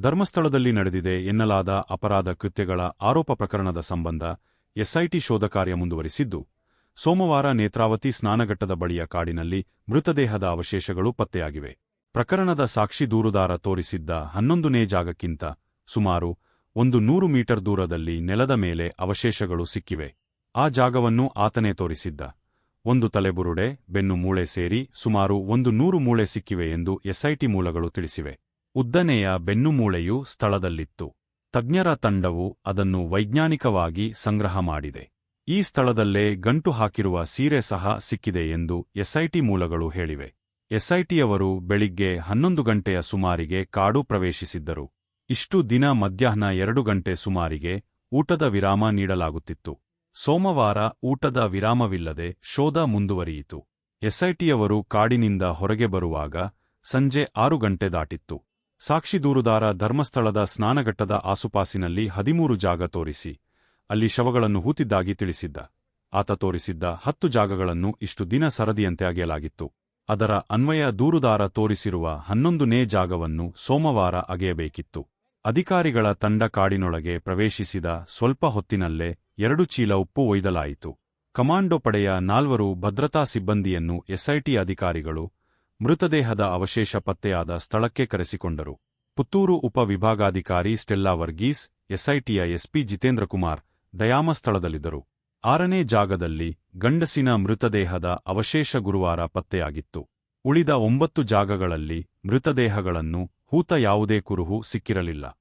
ಧರ್ಮಸ್ಥಳದಲ್ಲಿ ನಡೆದಿದೆ ಎನ್ನಲಾದ ಅಪರಾಧ ಕೃತ್ಯಗಳ ಆರೋಪ ಪ್ರಕರಣದ ಸಂಬಂಧ ಎಸ್ಐಟಿ ಶೋಧ ಕಾರ್ಯ ಮುಂದುವರಿಸಿದ್ದು, ಸೋಮವಾರ ನೇತ್ರಾವತಿ ಸ್ನಾನಘಟ್ಟದ ಬಳಿಯ ಕಾಡಿನಲ್ಲಿ ಮೃತದೇಹದ ಅವಶೇಷಗಳು ಪತ್ತೆಯಾಗಿವೆ. ಪ್ರಕರಣದ ಸಾಕ್ಷಿ ದೂರುದಾರ ತೋರಿಸಿದ್ದ ಹನ್ನೊಂದನೇ ಜಾಗಕ್ಕಿಂತ ಸುಮಾರು ಒಂದು ನೂರು ಮೀಟರ್ ದೂರದಲ್ಲಿ ನೆಲದ ಮೇಲೆ ಅವಶೇಷಗಳು ಸಿಕ್ಕಿವೆ. ಆ ಜಾಗವನ್ನು ಆತನೇ ತೋರಿಸಿದ್ದ. ಒಂದು ತಲೆಬುರುಡೆ, ಬೆನ್ನು ಮೂಳೆ ಸೇರಿ ಸುಮಾರು ಒಂದು ನೂರು ಮೂಳೆ ಸಿಕ್ಕಿವೆ ಎಂದು ಎಸ್ಐಟಿ ಮೂಲಗಳು ತಿಳಿಸಿವೆ. ಉದ್ದನೆಯ ಬೆನ್ನುಮೂಳೆಯು ಸ್ಥಳದಲ್ಲಿತ್ತು. ತಜ್ಞರ ತಂಡವು ಅದನ್ನು ವೈಜ್ಞಾನಿಕವಾಗಿ ಸಂಗ್ರಹ ಮಾಡಿದೆ. ಈ ಸ್ಥಳದಲ್ಲೇ ಗಂಟು ಹಾಕಿರುವ ಸೀರೆ ಸಹ ಸಿಕ್ಕಿದೆ ಎಂದು ಎಸ್ಐಟಿ ಮೂಲಗಳು ಹೇಳಿವೆ. ಎಸ್ಐಟಿಯವರು ಬೆಳಿಗ್ಗೆ ಹನ್ನೊಂದು ಗಂಟೆಯ ಸುಮಾರಿಗೆ ಕಾಡು ಪ್ರವೇಶಿಸಿದ್ದರು. ಇಷ್ಟು ದಿನ ಮಧ್ಯಾಹ್ನ ಎರಡು ಗಂಟೆ ಸುಮಾರಿಗೆ ಊಟದ ವಿರಾಮ ನೀಡಲಾಗುತ್ತಿತ್ತು. ಸೋಮವಾರ ಊಟದ ವಿರಾಮವಿಲ್ಲದೆ ಶೋಧ ಮುಂದುವರಿಯಿತು. ಎಸ್ಐಟಿಯವರು ಕಾಡಿನಿಂದ ಹೊರಗೆ ಬರುವಾಗ ಸಂಜೆ ಆರು ಗಂಟೆ ದಾಟಿತ್ತು. ಸಾಕ್ಷಿ ದೂರುದಾರ ಧರ್ಮಸ್ಥಳದ ಸ್ನಾನಘಟ್ಟದ ಆಸುಪಾಸಿನಲ್ಲಿ ಹದಿಮೂರು ಜಾಗ ತೋರಿಸಿ, ಅಲ್ಲಿ ಶವಗಳನ್ನು ಹೂತಿದ್ದಾಗಿ ತಿಳಿಸಿದ್ದ. ಆತ ತೋರಿಸಿದ್ದ ಹತ್ತು ಜಾಗಗಳನ್ನು ಇಷ್ಟು ದಿನ ಸರದಿಯಂತೆ ಅಗೆಯಲಾಗಿತ್ತು. ಅದರ ಅನ್ವಯ ದೂರುದಾರ ತೋರಿಸಿರುವ ಹನ್ನೊಂದನೇ ಜಾಗವನ್ನು ಸೋಮವಾರ ಅಗೆಯಬೇಕಿತ್ತು. ಅಧಿಕಾರಿಗಳ ತಂಡ ಕಾಡಿನೊಳಗೆ ಪ್ರವೇಶಿಸಿದ ಸ್ವಲ್ಪ ಹೊತ್ತಿನಲ್ಲೇ ಎರಡು ಚೀಲ ಉಪ್ಪು ಒಯ್ದಲಾಯಿತು. ಕಮಾಂಡೋ ಪಡೆಯ ನಾಲ್ವರು ಭದ್ರತಾ ಸಿಬ್ಬಂದಿಯನ್ನು ಎಸ್ಐಟಿ ಅಧಿಕಾರಿಗಳು ಮೃತದೇಹದ ಅವಶೇಷ ಪತ್ತೆಯಾದ ಸ್ಥಳಕ್ಕೆ ಕರೆಸಿಕೊಂಡರು. ಪುತ್ತೂರು ಉಪವಿಭಾಗಾಧಿಕಾರಿ ಸ್ಟೆಲ್ಲಾ ವರ್ಗೀಸ್, ಎಸ್ಐಟಿಯ ಎಸ್ಪಿ ಜಿತೇಂದ್ರ ಕುಮಾರ್ ದಯಾಮ ಸ್ಥಳದಲ್ಲಿದ್ದರು. ಆರನೇ ಜಾಗದಲ್ಲಿ ಗಂಡಸಿನ ಮೃತದೇಹದ ಅವಶೇಷ ಗುರುವಾರ ಪತ್ತೆಯಾಗಿತ್ತು. ಉಳಿದ ಒಂಬತ್ತು ಜಾಗಗಳಲ್ಲಿ ಮೃತದೇಹಗಳನ್ನು, ಹೂತ ಯಾವುದೇ ಕುರುಹು ಸಿಕ್ಕಿರಲಿಲ್ಲ.